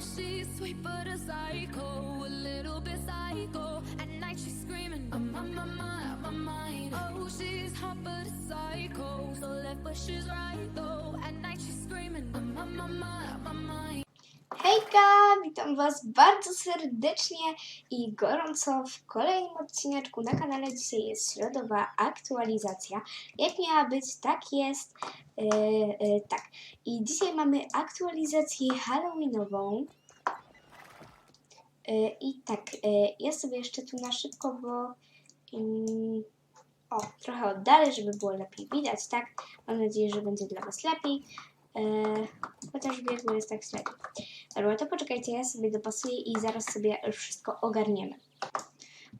she's sweet but a psycho, a little bit psycho. At night she's screaming, I'm on my mind, my mind. Oh, she's hot but a psycho, so left but she's right though. At night she's screaming, I'm on my mind, my mind. Hejka, witam Was bardzo serdecznie i gorąco w kolejnym odcineczku na kanale. Dzisiaj jest środowa aktualizacja. Jak miała być, tak jest. E, e, tak. I dzisiaj mamy aktualizację Halloweenową. E, I tak, ja sobie jeszcze tu na szybko, bo mm, o, trochę oddalę, żeby było lepiej widać, tak? Mam nadzieję, że będzie dla Was lepiej. E, chociaż w biegu jest tak średnio. Dobra, to poczekajcie, ja sobie dopasuję i zaraz sobie wszystko ogarniemy.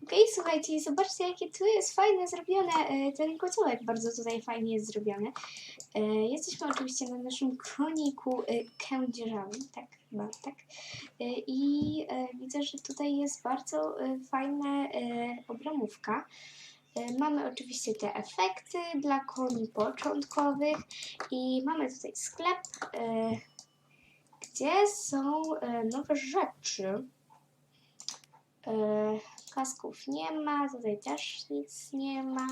Okej, słuchajcie, zobaczcie jakie tu jest fajne zrobione, e, ten kociołek bardzo tutaj fajnie jest zrobiony. E, Jesteśmy oczywiście na naszym koniku e, kędzierzawym, tak chyba, tak. I widzę, że tutaj jest bardzo fajna obramówka. E, Mamy oczywiście te efekty dla koni początkowych i mamy tutaj sklep, e, gdzie są e, nowe rzeczy. Kasków nie ma, tutaj też nic nie ma.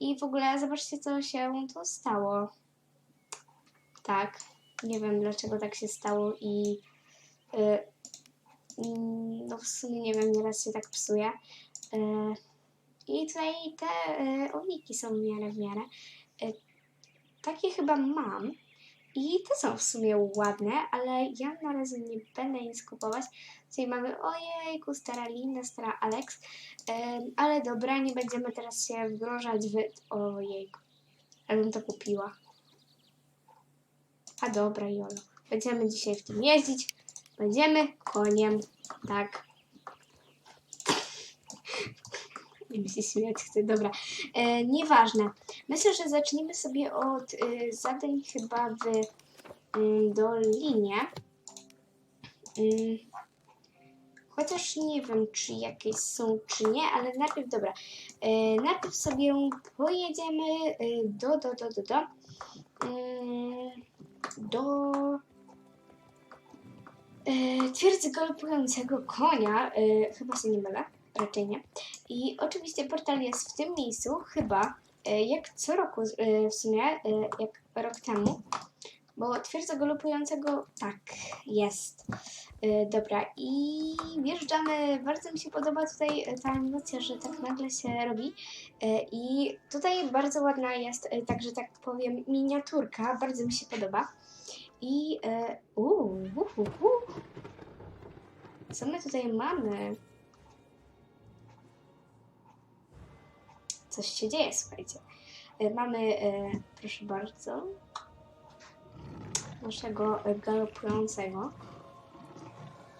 I w ogóle zobaczcie, co się tu stało. Tak, nie wiem dlaczego tak się stało i mm, no w sumie nie wiem, nieraz się tak psuje. E, I tutaj te e, owniki są w miarę w miarę. E, takie chyba mam. I te są w sumie ładne, ale ja na razie nie będę nic kupować. Tutaj mamy ojejku, stara Linda, stara Alex. Ale dobra, nie będziemy teraz się wgrążać w... Ojejku, ja bym to kupiła. A dobra, Jolo. Będziemy dzisiaj w tym jeździć. Będziemy koniem. Tak. Nie mi się śmiać chce, dobra. E, nieważne. Myślę, że zaczniemy sobie od y, zadań chyba w y, Dolinie. Y, chociaż nie wiem, czy jakieś są, czy nie, ale najpierw, dobra. E, najpierw sobie pojedziemy y, do, do, do, do, do. y, do y, twierdzy galopującego konia. Y, chyba się nie mylę, raczej nie. I oczywiście portal jest w tym miejscu, chyba e, jak co roku e, w sumie, e, jak rok temu, bo twierdza galopującego tak jest. Dobra, i wjeżdżamy. Bardzo mi się podoba tutaj ta animacja, że tak nagle się robi. I tutaj bardzo ładna jest, także tak powiem, miniaturka. Bardzo mi się podoba. I e, uu, uu, uu, uu. co my tutaj mamy? Coś się dzieje, słuchajcie. E, Mamy, e, proszę bardzo, naszego galopującego.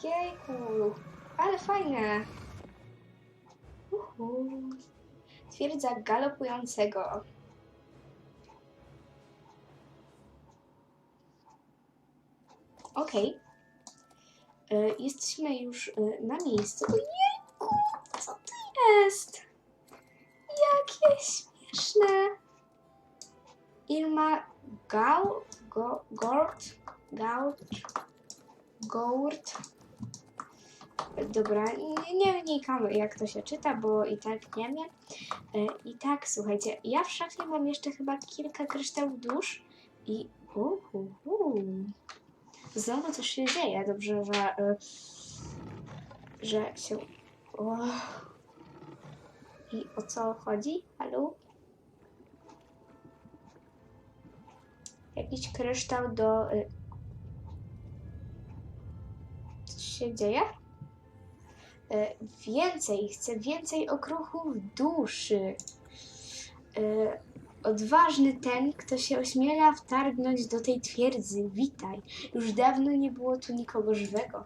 Jejku, ale fajne. Uhu. Twierdza galopującego. Okej. E, Jesteśmy już na miejscu. Ojejku, co to jest? Jakie śmieszne. Ilma Gał, go, Gord, Gaut, Gourt. Dobra, nie, wnikamy jak to się czyta, bo i tak nie wiem. E, I tak, słuchajcie, ja w szafie mam jeszcze chyba kilka kryształów dusz i uhuhu. Znowu coś się dzieje. Dobrze, że, e, że się... O. I o co chodzi? Halo? Jakiś kryształ do... Y... Co się dzieje? Y, więcej, chcę więcej okruchów duszy. Y, odważny ten, kto się ośmiela wtargnąć do tej twierdzy. Witaj. Już dawno nie było tu nikogo żywego.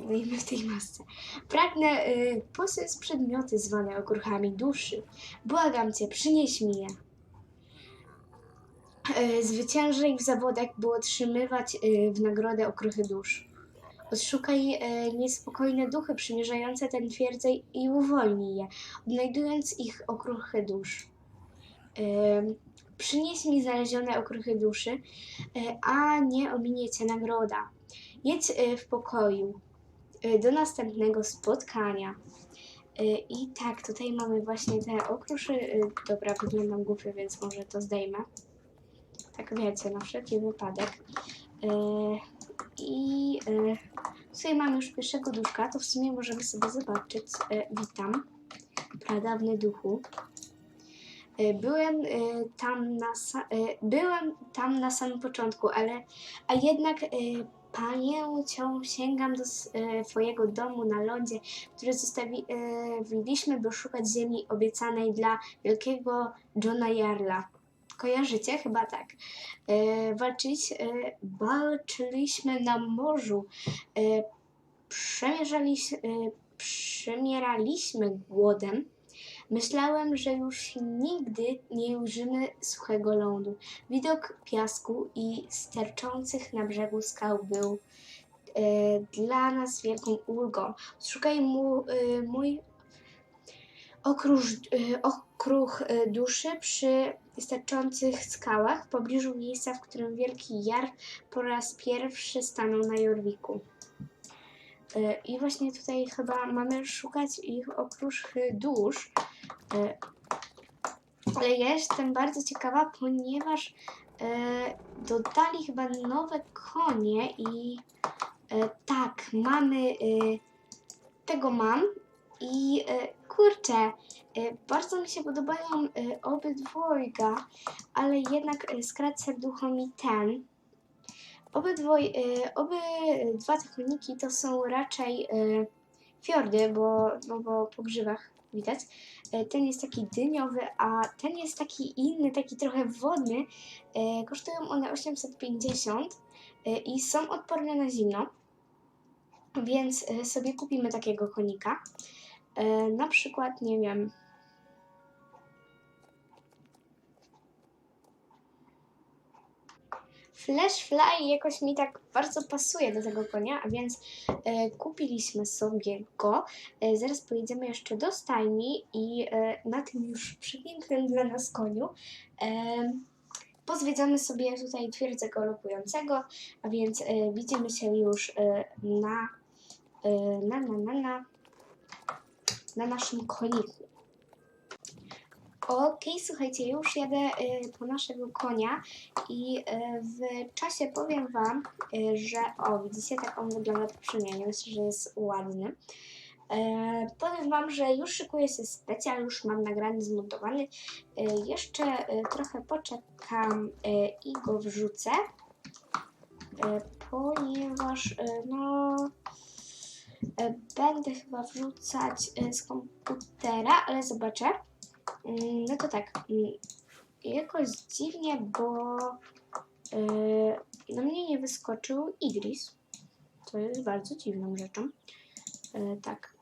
No i my w tej masce. Pragnę y, przedmioty zwane okruchami duszy. Błagam cię, przynieś mi je. Y, w zawodach, by otrzymywać y, w nagrodę okruchy dusz. Odszukaj y, niespokojne duchy przymierzające ten twierdzę i uwolnij je, odnajdując ich okruchy dusz. Y, przynieś mi znalezione okruchy duszy, a nie ominie cię nagroda. Jedź w pokoju. E, Do następnego spotkania. E, I tak, tutaj mamy właśnie te okruszy. E, Dobra, wyglądam głupio, więc może to zdejmę. Tak wiecie, na wszelki wypadek. I tutaj mamy już pierwszego duszka, to w sumie możemy sobie zobaczyć. Witam, pradawny duchu. Byłem tam na, byłem tam na samym początku, ale a jednak pamięcią sięgam do s- e, domu na lądzie, który zostawiliśmy, by szukać ziemi obiecanej dla wielkiego Johna Jarla. Kojarzycie? Chyba tak. E, walczyć, e, walczyliśmy na morzu. E, przemierzaliś, e, przemieraliśmy głodem. Myślałem, że już nigdy nie ujrzymy suchego lądu. Widok piasku i sterczących na brzegu skał był e, dla nas wielką ulgą. Szukaj mu, e, mój okrusz, e, okruch e, duszy przy sterczących skałach w pobliżu miejsca, w którym wielki jar po raz pierwszy stanął na Jorwiku. E, I właśnie tutaj chyba mamy szukać ich okruszych dusz. E, Ale ja jestem bardzo ciekawa, ponieważ e, dodali chyba nowe konie i tak, mamy tego mam i kurczę, bardzo mi się podobają obydwojga, ale jednak skradł serducho mi ten. Obydwoj, e, obydwa te koniki to są raczej e, fiordy, bo, bo, bo po grzywach widać. E, Ten jest taki dyniowy, a ten jest taki inny, taki trochę wodny. Kosztują one 850 e, i są odporne na zimno, więc sobie kupimy takiego konika. Na przykład, nie wiem, Flash Fly jakoś mi tak bardzo pasuje do tego konia, a więc e, kupiliśmy sobie go. E, zaraz pojedziemy jeszcze do stajni i e, na tym już przepięknym dla nas koniu e, pozwiedzamy sobie tutaj twierdzę galopującego, a więc e, widzimy się już e, na, e, na, na, na, na, na naszym koniku. Okej, słuchajcie, już jadę y, po naszego konia i y, w czasie powiem Wam, y, że o, widzicie, tak on wygląda po przemianie, myślę, że jest ładny. Powiem Wam, że już szykuje się specjal, już mam nagrany, zmontowany. Jeszcze trochę poczekam i go wrzucę, ponieważ no będę chyba wrzucać z komputera, ale zobaczę. Mm, No to tak, jakoś dziwnie, bo yy, na mnie nie wyskoczył Idris. To jest bardzo dziwną rzeczą. Yy, tak.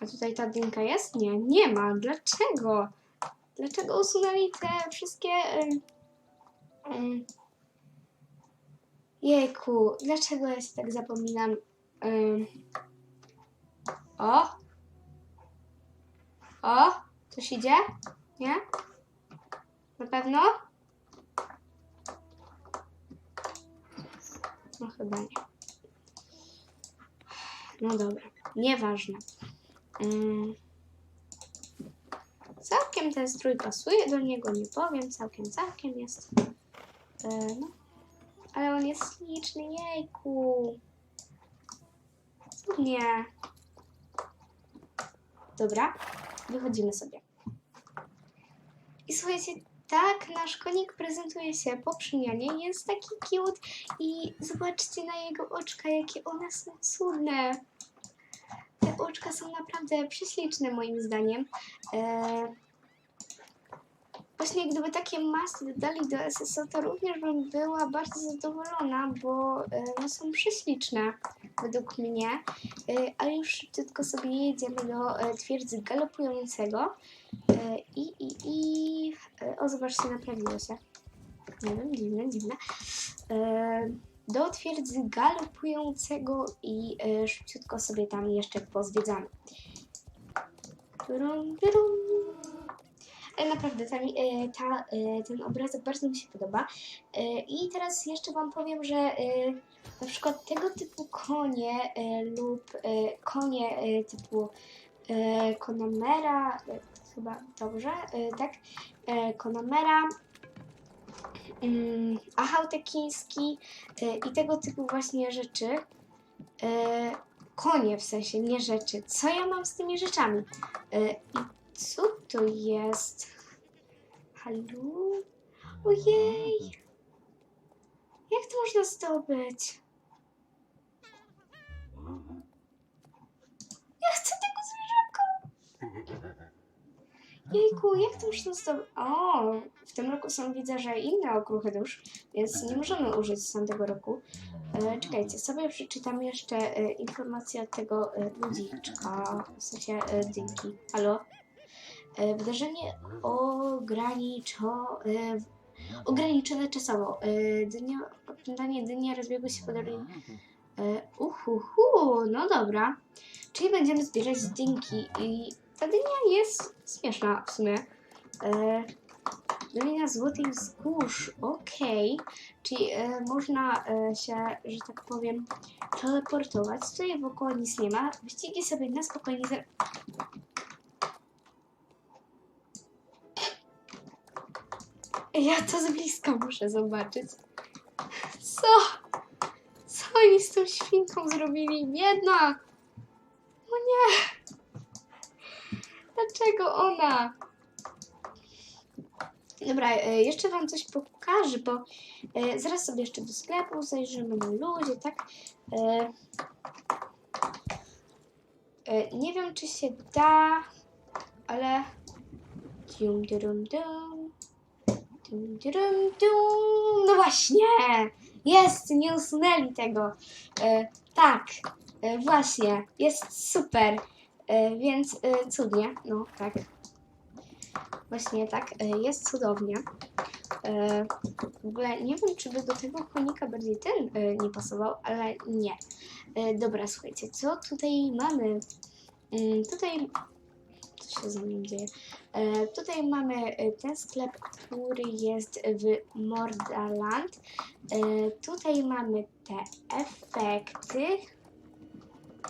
A tutaj ta dynka jest? Nie, nie ma. Dlaczego? Dlaczego usunęli te wszystkie... Jejku, dlaczego ja się tak zapominam? O! O, coś idzie? Nie? Na pewno? No chyba nie. No dobra, nieważne. Mm. Całkiem ten strój pasuje do niego, nie powiem, całkiem, całkiem jest. E, no. Ale on jest śliczny, jejku. Nie. Dobra, wychodzimy sobie. I słuchajcie, tak nasz konik prezentuje się po przemianie. Jest taki cute i zobaczcie na jego oczka, jakie one są cudne. Te oczka są naprawdę prześliczne moim zdaniem. E... Właśnie gdyby takie masy dodali do SSO, to również bym była bardzo zadowolona, bo e, no, są prześliczne według mnie. E, ale już szybciutko sobie jedziemy do e, twierdzy galopującego. I, i, i... O, zobaczcie, naprawiło się. Nie wiem, dziwne, dziwne. Do twierdzy galopującego i szybciutko sobie tam jeszcze pozwiedzamy. Brum, brum. E, Naprawdę, ta, e, ta, e, ten obrazek bardzo mi się podoba. I teraz jeszcze Wam powiem, że na przykład tego typu konie lub konie typu e, chyba dobrze, tak? Connemara, mm, achał tekiński e, i tego typu właśnie rzeczy. Konie w sensie, nie rzeczy. Co ja mam z tymi rzeczami? Co to jest? Halo? Ojej! Jak to można zdobyć? Ja chcę tego zwierzaka! Jejku, jak to można zdobyć? O, w tym roku są widzę, że inne okruchy dusz, więc nie możemy użyć z tamtego roku. E, czekajcie, sobie przeczytam jeszcze e, informację od tego e, ludziczka, w sensie e, dynki. Halo? E, wydarzenie ograniczo, e, ograniczone czasowo. E, dnia, oglądanie dnia rozbiegło się po uhuhu, no dobra. Czyli będziemy zbierać dynki i ta dynia jest śmieszna w sumie. Dolina Złotych Wzgórz, okej. Czyli e, można się, że tak powiem, teleportować. Tutaj wokoło nic nie ma. Wyścigi sobie na spokojnie. Ja to z bliska muszę zobaczyć. Co? Co oni z tą świnką zrobili? Biedna! O nie! Dlaczego ona? Dobra, e, jeszcze Wam coś pokażę, bo e, zaraz sobie jeszcze do sklepu zajrzymy na ludzie, tak? E, nie wiem, czy się da, ale... Dum, dum, dum. Dum, dum. No właśnie! Jest! Nie usunęli tego. E, tak, e, właśnie. Jest super. E, więc cudnie. No, tak. Właśnie tak, jest cudownie. W ogóle nie wiem, czy by do tego konika bardziej ten nie pasował, ale nie. Dobra, słuchajcie, co tutaj mamy? Mm, Tutaj. Co się mną dzieje? E, Tutaj mamy e, ten sklep, który jest w Mordaland. E, Tutaj mamy te efekty.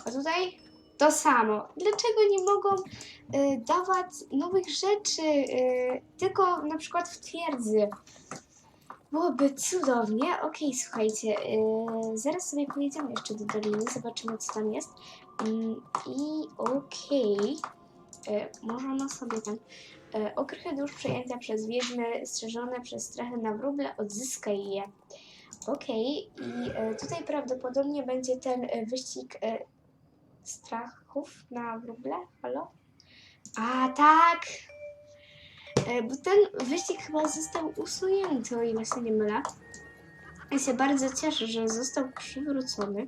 A tutaj to samo. Dlaczego nie mogą y, dawać nowych rzeczy, y, tylko na przykład w twierdzy? Byłoby cudownie. Okej, słuchajcie, y, zaraz sobie pojedziemy jeszcze do doliny, zobaczymy co tam jest. Mm, I okej, y, możemy sobie tam. Y, okrychy dusz przejęte przez wiedźmy, strzeżone przez strachy na wróble, odzyskaj je. Okej, i y, tutaj prawdopodobnie będzie ten wyścig strachów na wróble. Halo? A tak! E, Bo ten wyścig chyba został usunięty, o ile się nie mylę. Ja się bardzo cieszę, że został przywrócony.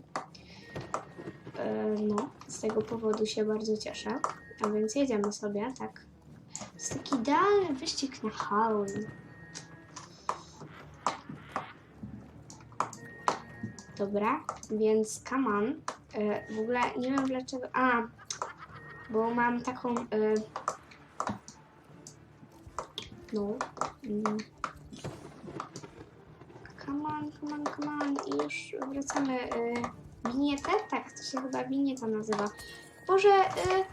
E, No, z tego powodu się bardzo cieszę. A więc jedziemy sobie, tak. Jest taki idealny wyścig na Halloween. Dobra, więc come on. E, w ogóle nie wiem dlaczego. A, bo mam taką. E, no. Mm. Come on, come on, come on. I już wracamy. E, winietę? Tak, to się chyba winieta nazywa. Boże. E,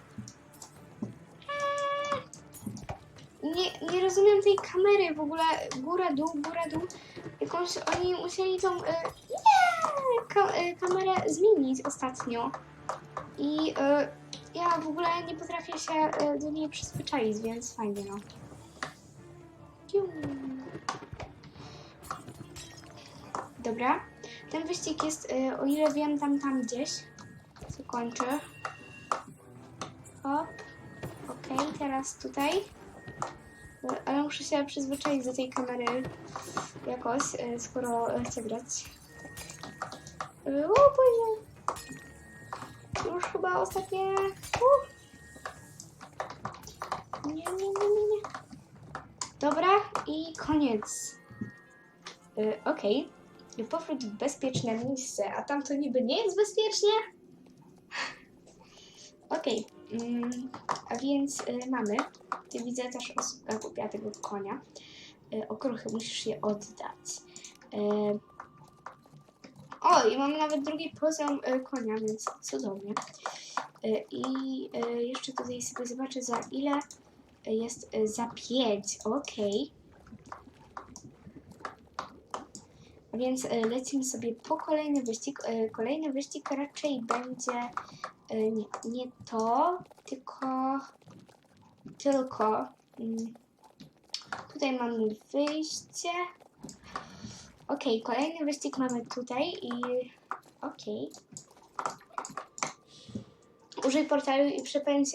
nie, nie rozumiem tej kamery w ogóle. Góra, dół, góra, dół. Jakąś oni musieli tą. E, nie! Ka- e, kamerę zmienić ostatnio. I e, ja w ogóle nie potrafię się e, do niej przyzwyczaić, więc fajnie no. Dobra. Ten wyścig jest, o ile wiem, tam, tam gdzieś. Co kończy. Hop. Okej, teraz tutaj. Ale muszę się przyzwyczaić do tej kamery jakoś, e, skoro e, chcę grać. Tak. E, O Boże. Już chyba ostatnie... Uh. Nie, nie, nie, nie, nie. Dobra i koniec. Okej. I Powrót w bezpieczne miejsce. A tam to niby nie jest bezpiecznie? Okej. Mm, a więc e, mamy ty widzę też osóbka kupiła tego konia. E, okruchy, musisz je oddać. E, o, i mamy nawet drugi poziom konia, więc cudownie. I jeszcze tutaj sobie zobaczę za ile jest za 5. Okej. A więc e, lecimy sobie po kolejny wyścig. E, Kolejny wyścig raczej będzie e, nie, nie to, tylko tylko mm, tutaj mamy wyjście. Okej, kolejny wyścig mamy tutaj i okej. Użyj portalu i przepędź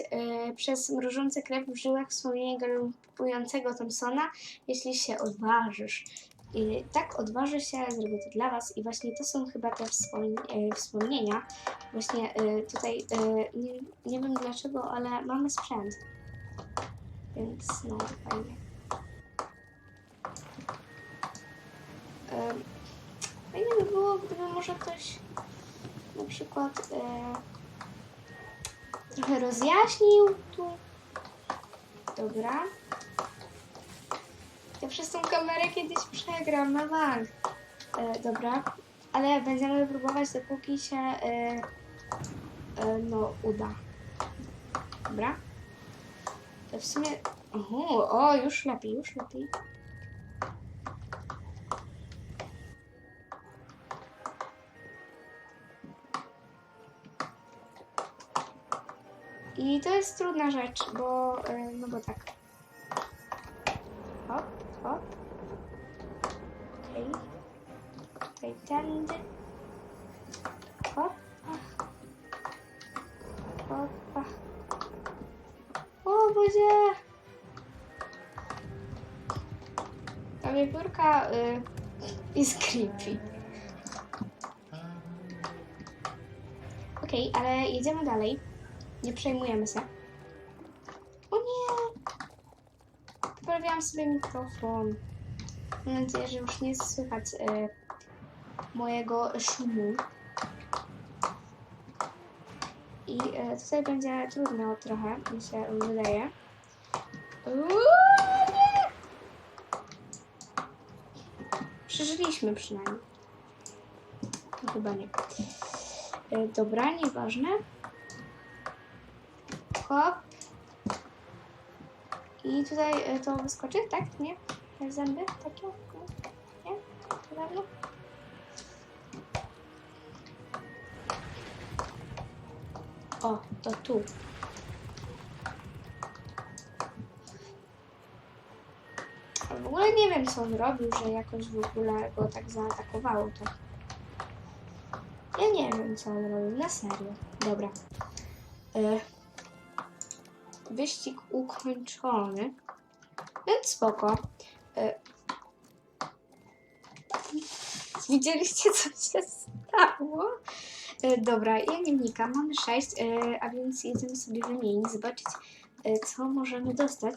przez mrożące krew w żyłach wspomnienie galopującego Thompsona, jeśli się odważysz. I tak odważę się, zrobię to dla Was i właśnie to są chyba te e, wspomnienia. Właśnie e, tutaj e, nie, nie wiem dlaczego, ale mamy sprzęt. Więc no, fajnie. Fajnie by było, gdyby może ktoś na przykład trochę rozjaśnił tu. Dobra. Przez tą kamerę kiedyś przegram na bank. E, dobra. Ale będziemy próbować dopóki się e, e, no uda. Dobra. To w sumie... Oho, o, już lepiej, już lepiej. I to jest trudna rzecz, bo... e, No bo tak. Hop. Okej. Tutaj tędy. O Boże! Ta wiewiórka y, jest creepy. Okej, ale jedziemy dalej. Nie przejmujemy się. Sobie mikrofon. Mam nadzieję, że już nie słychać y, mojego szumu. I e, tutaj będzie trudno trochę, mi się wydaje. Uuu, nie! Przeżyliśmy przynajmniej. To chyba nie. E, dobra, nieważne. Hop. I tutaj e, to wyskoczy, tak? Nie? Zęby takie? Nie? Prawda? O, to tu. W ogóle nie wiem, co on robił, że jakoś w ogóle go tak zaatakowało to. Ja nie wiem, co on robił, na serio. Dobra. E, wyścig ukończony. Więc spoko. E, widzieliście, co się stało? E, Dobra, ja nie wnikam. Mamy 6, a więc jedziemy sobie wymienić, zobaczyć, e, co możemy dostać.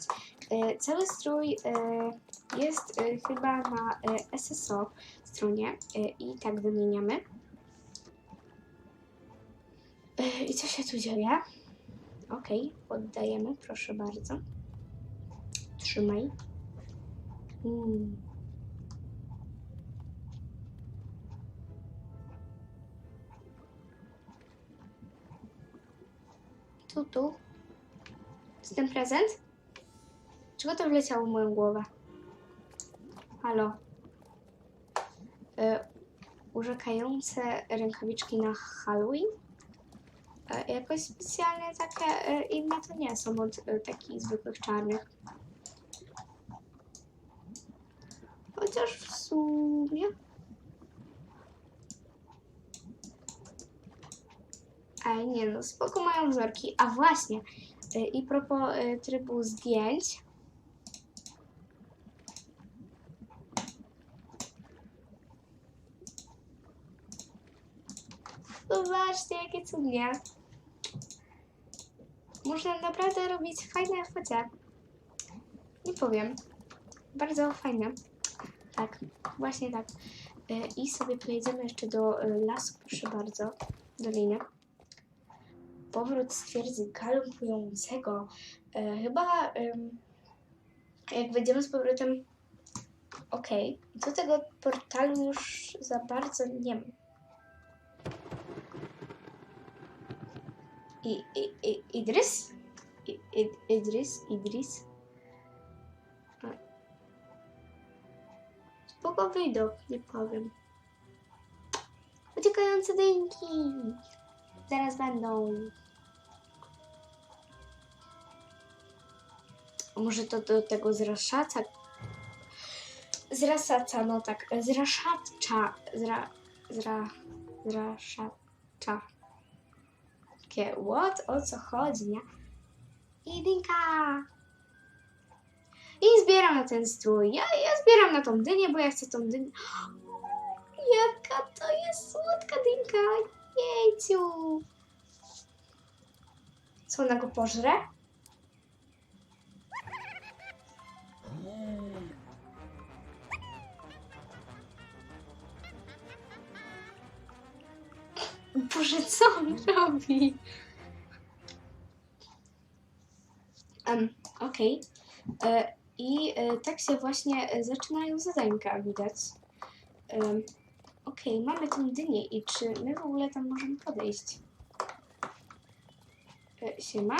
E, Cały strój e, jest e, chyba na e, SSO stronie e, i tak wymieniamy. E, I co się tu dzieje? Okej, oddajemy, proszę bardzo. Trzymaj. Mm. Tu, tu. Ten prezent? Czego to wleciało w moją głowę? Halo. E, urzekające rękawiczki na Halloween? E, jakoś specjalnie takie e, inne to nie są od e, takich zwykłych czarnych. Chociaż w sumie. Ej, nie no, spoko mają wzorki. A właśnie, i propos trybu zdjęć. Zobaczcie, jakie cudnie. Można naprawdę robić fajne focie. Nie powiem. Bardzo fajne. Tak, właśnie tak. Y, I sobie pojedziemy jeszcze do y, lasu, proszę bardzo, doliny. Powrót z twierdzy. E, chyba Jak wejdziemy z powrotem. Okej. Do tego portalu już za bardzo nie mam. I, i, i, Idrys? I, i, Idris? Idris? Spoko widok, nie powiem. Uciekające dynki! Zaraz będą. Może to do tego zraszaca. Zrasaca, no tak. Zraszacza. Zra. Zra. Zraszacza. Takie, what? O co chodzi, nie? Jedynka! I zbieram na ten strój. Ja, ja zbieram na tą dynię, bo ja chcę tą dynię. Jaka to jest słodka dynka! Jejciu! Co ona go pożre? Boże, co on robi? Um, Okej. E, I e, tak się właśnie e, zaczynają zadanka, widać. Em, Okej, mamy tą dynię i czy my w ogóle tam możemy podejść? E, siema?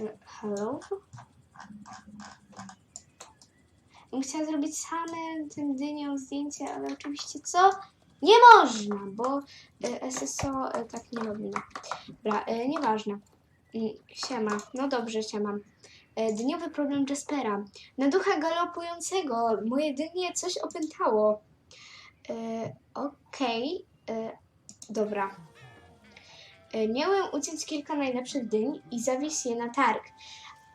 E, hello? Chciała zrobić same tym dynią zdjęcie, ale oczywiście co? Nie można, bo e, SSO e, tak nie robi. No. Dobra, e, nieważne. Mm, Siema, no dobrze, siema. Dniowy problem Jaspera. Na ducha galopującego moje dynie coś opętało. Okej, e, dobra. Miałem uciąć kilka najlepszych dyń i zawieźć je na targ.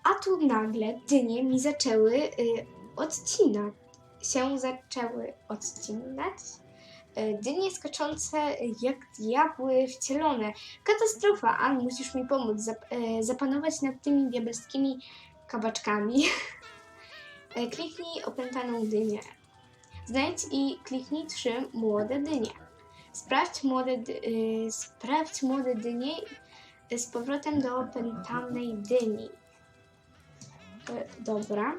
A tu nagle dynie mi zaczęły odcinać. Się zaczęły odcinać. E, Dynie skaczące jak diabły wcielone. Katastrofa, An, musisz mi pomóc zap- e, zapanować nad tymi diabelskimi kabaczkami. E, Kliknij opętaną dynię. Znajdź i kliknij trzy młode dynie. Sprawdź młode, dy- y, sprawdź młode dynie z powrotem do opętanej dyni. Dobra.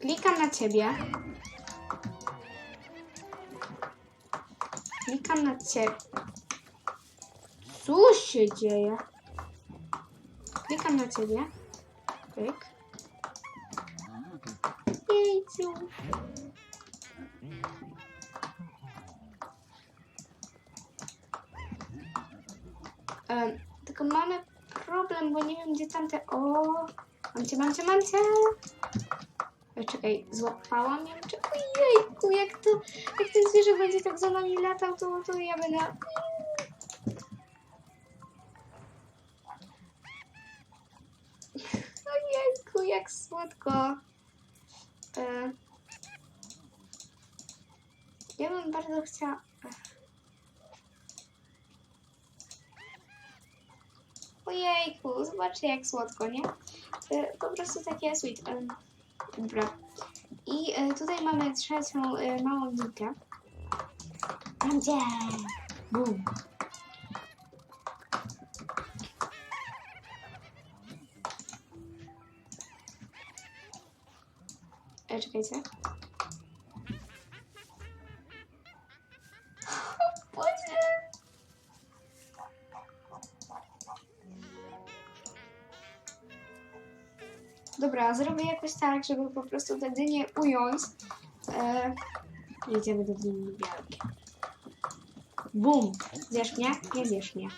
Klikam na ciebie. Klikam na ciebie. Co się dzieje? Klikam na ciebie. Pyk. Jejciu. Em, tylko mamy problem, bo nie wiem gdzie tamte... O! Mam cię, mam cię, mam cię! Czekaj, złapałam ją? Czekaj, jejku, jak to... Jak ten zwierzę będzie tak za nami latał, to, to ja będę... Ojejku, jak słodko. E, ja bym bardzo chciała... Ojejku, zobaczcie jak słodko, nie? E, po prostu takie sweet. Dobra. I e, tutaj mamy trzecią e, małą linkę. Gdzie? Bum. E, czekajcie. Zrobię jakoś tak, żeby po prostu te dynie ująć. E, jedziemy do dyni niebiałej. Bum! Zjesz mnie? Nie zjesz mnie.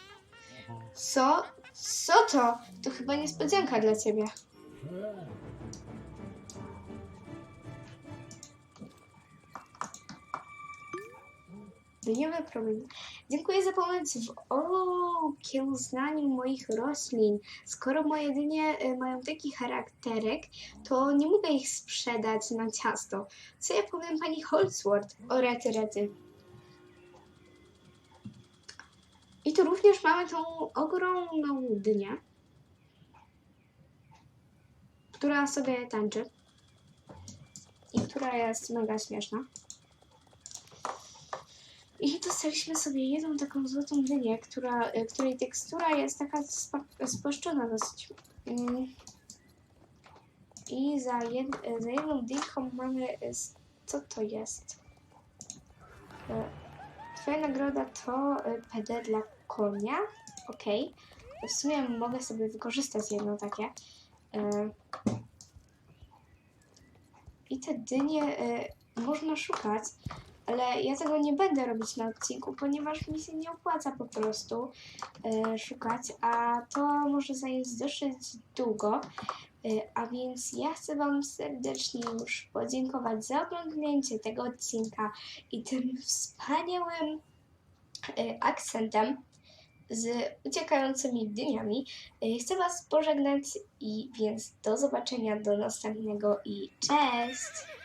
Co? Co to? To chyba niespodzianka dla ciebie. Dniowy problem. Dziękuję za pomoc w okiełznaniu moich roślin. Skoro moje dynie y, mają taki charakterek, to nie mogę ich sprzedać na ciasto. Co ja powiem pani Holzworth? O rety, rety. I tu również mamy tą ogromną dynię, która sobie tańczy i która jest mega śmieszna. I dostaliśmy sobie jedną taką złotą dynię, która, e, której tekstura jest taka spłaszczona dosyć. Mm. I za, jed, za jedną dynką mamy... e, Co to jest? E, Twoja nagroda to PD dla konia. Okej. W sumie mogę sobie wykorzystać jedno takie. I te dynie można szukać, ale ja tego nie będę robić na odcinku, ponieważ mi się nie opłaca po prostu e, szukać, a to może zająć dosyć długo. E, a więc ja chcę Wam serdecznie już podziękować za oglądnięcie tego odcinka i tym wspaniałym e, akcentem z uciekającymi dyniami. E, Chcę Was pożegnać i więc do zobaczenia do następnego i cześć!